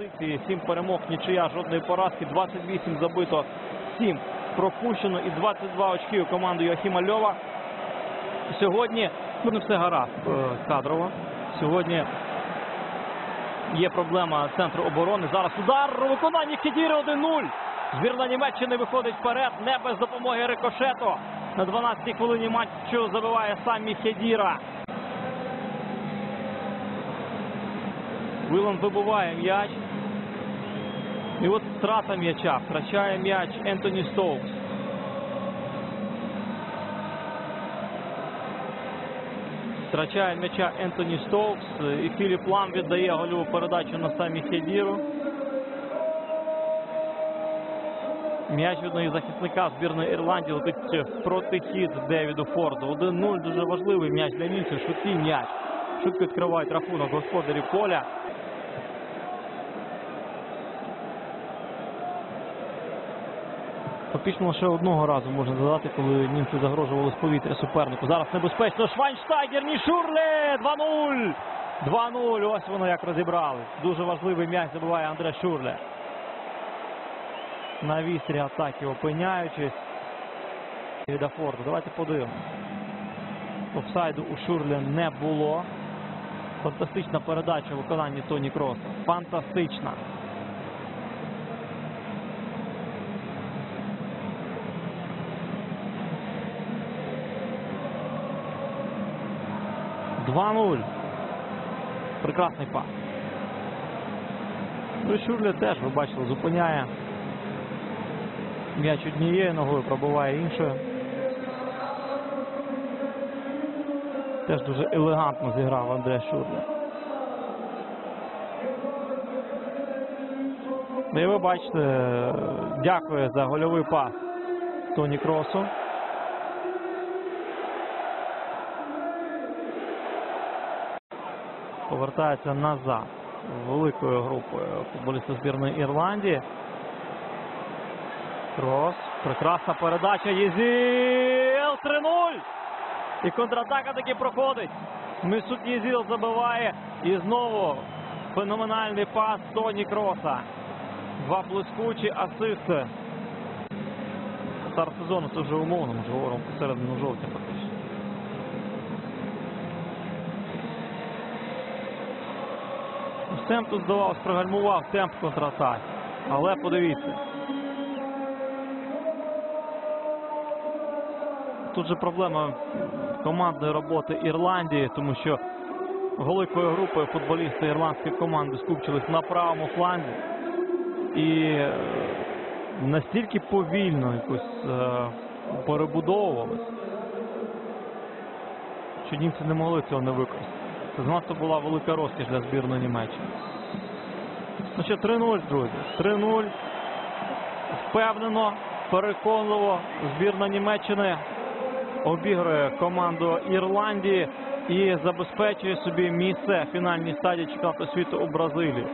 Позиції 7 перемог, нічия, жодної поразки, 28 забито, 7 пропущено і 22 очки у команди Йохіма Льова. Сьогодні ну, не все гаразд е, кадрово. Сьогодні є проблема центру оборони. Зараз удар у виконанні Хедіри 1-0. Збірна Німеччини виходить вперед, не без допомоги рикошету. На 12-й хвилині матчу забиває самі Хедіра. Вилан вибиває м'яч. І от втрата м'яча. Втрачає м'яч Ентоні Стоукс. Втрачає м'яча Ентоні Стоукс. І Філіп Лам віддає гольову передачу на самі Хедіру. М'яч одного захисника збірної Ірландії летить протихід Девіду Форду. 1-0 дуже важливий м'яч для німців. Швидкий м'яч. Швидко відкривають рахунок господарів поля. Фактично лише одного разу можна додати, коли німці загрожували з повітря супернику. Зараз небезпечно. Швайнштайгер, Шурле 2-0. 2-0. Ось воно як розібрали. Дуже важливий м'яч забиває Андре Шурле. На вістрі атаки опиняючись. Від. Давайте подивимося. Офсайду у Шурле не було. Фантастична передача у виконанні Тоні Кроса. Фантастична. Два 0 Прекрасний пас. Ну і теж, ви бачили, зупиняє. М'яч однією ногою пробиває іншою. Теж дуже елегантно зіграв Андре Шурле. Ну, І ви бачите, дякую за гольовий пас Тоні Кросу. Повертається назад великою групою футболістів збірної Ірландії. Крос. Прекрасна передача. Єзіл 3-0. І контратака таки проходить. Месут Єзіл забиває. І знову феноменальний пас Тоні Кроса. Два блискучі асисти. Старт сезону це вже умовно, ми говоримо посередину жовтня фактично. Сем тут здавалось, прогальмував темп контратаки. Але подивіться. Тут же проблема командної роботи Ірландії, тому що великою групою футболісти ірландської команди скупчились на правому фланзі. І е, настільки повільно якось е, перебудовувались, що німці не могли цього не використати. Занадто була велика розкіш для збірної Німеччини. Ну ще 3-0, друзі. 3-0. Впевнено, переконливо збірна Німеччини обігрує команду Ірландії і забезпечує собі місце фінальній стадії чемпіонату світу у Бразилії.